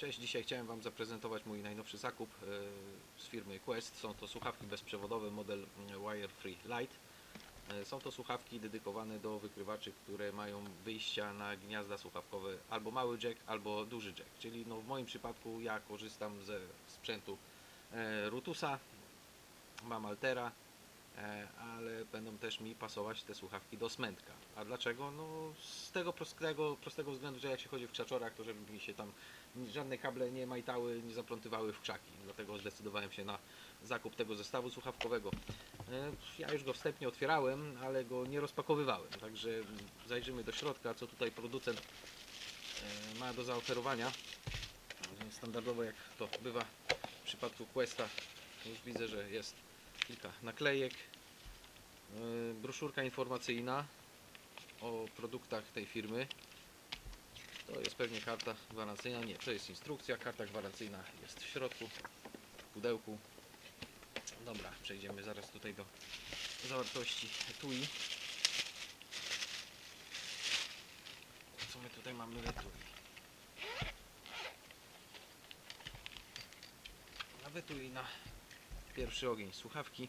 Cześć, dzisiaj chciałem Wam zaprezentować mój najnowszy zakup e, z firmy Quest. Są to słuchawki bezprzewodowe model mm, Wire Free Lite. E, Są to słuchawki dedykowane do wykrywaczy, które mają wyjścia na gniazda słuchawkowe albo mały jack, albo duży jack. Czyli no w moim przypadku ja korzystam ze sprzętu e, Rutusa, mam Altera, ale będą też mi pasować te słuchawki do smętka. A dlaczego? No z tego prostego, prostego względu, że jak się chodzi w krzaczorach, to żeby mi się tam żadne kable nie majtały, nie zaplątywały w krzaki. Dlatego zdecydowałem się na zakup tego zestawu słuchawkowego. E, Ja już go wstępnie otwierałem, ale go nie rozpakowywałem. Także zajrzymy do środka, co tutaj producent e, ma do zaoferowania. Standardowo jak to bywa w przypadku Questa, już widzę, że jest kilka naklejek, e, broszurka informacyjna o produktach tej firmy. To jest pewnie karta gwarancyjna, nie, to jest instrukcja, karta gwarancyjna jest w środku, w pudełku. Dobra, przejdziemy zaraz tutaj do zawartości etui. Co my tutaj mamy w etui? Na etui na pierwszy ogień słuchawki.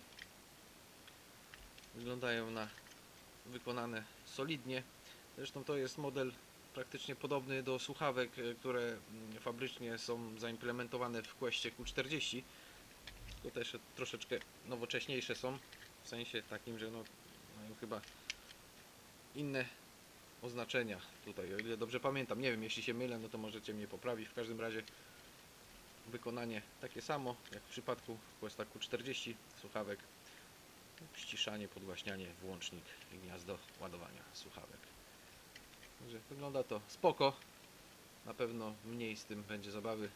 Wyglądają na wykonane solidnie. Zresztą to jest model praktycznie podobny do słuchawek, e, które mm, fabrycznie są zaimplementowane w Questie Q40. To też troszeczkę nowocześniejsze są, w sensie takim, że no, mają chyba inne oznaczenia tutaj, o ile dobrze pamiętam. Nie wiem, jeśli się mylę, no to możecie mnie poprawić. W każdym razie wykonanie takie samo jak w przypadku Questa Q40 słuchawek. Ściszanie, podgłaśnianie, włącznik gniazdo ładowania słuchawek. Także wygląda to spoko. Na pewno mniej z tym będzie zabawy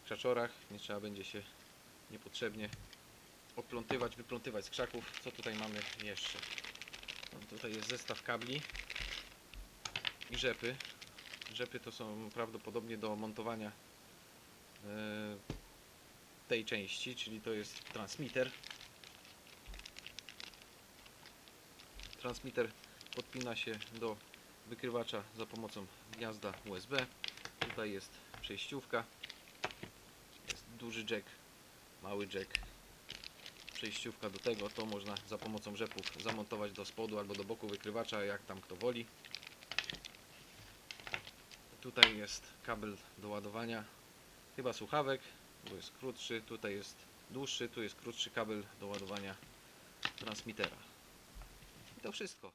w krzaczorach. Nie trzeba będzie się niepotrzebnie oplątywać, wyplątywać z krzaków. Co tutaj mamy jeszcze? No, tutaj jest zestaw kabli i rzepy. Rzepy to są prawdopodobnie do montowania tej części, czyli to jest transmitter. Transmitter podpina się do wykrywacza za pomocą gniazda USB. Tutaj jest przejściówka. Jest duży jack, mały jack. Przejściówka do tego, to można za pomocą rzepów zamontować do spodu albo do boku wykrywacza, jak tam kto woli. Tutaj jest kabel do ładowania chyba słuchawek, bo jest krótszy, tutaj jest dłuższy, tu jest krótszy kabel do ładowania transmitera. I to wszystko.